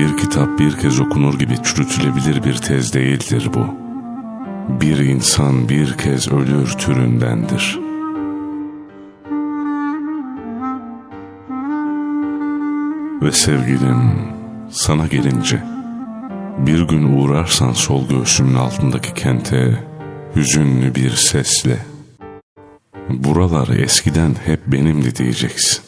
Bir kitap bir kez okunur gibi çürütülebilir bir tez değildir bu. Bir insan bir kez ölür türündendir. Ve sevgilim sana gelince bir gün uğrarsan sol göğsümün altındaki kente hüzünlü bir sesle buralar eskiden hep benimdi diyeceksin.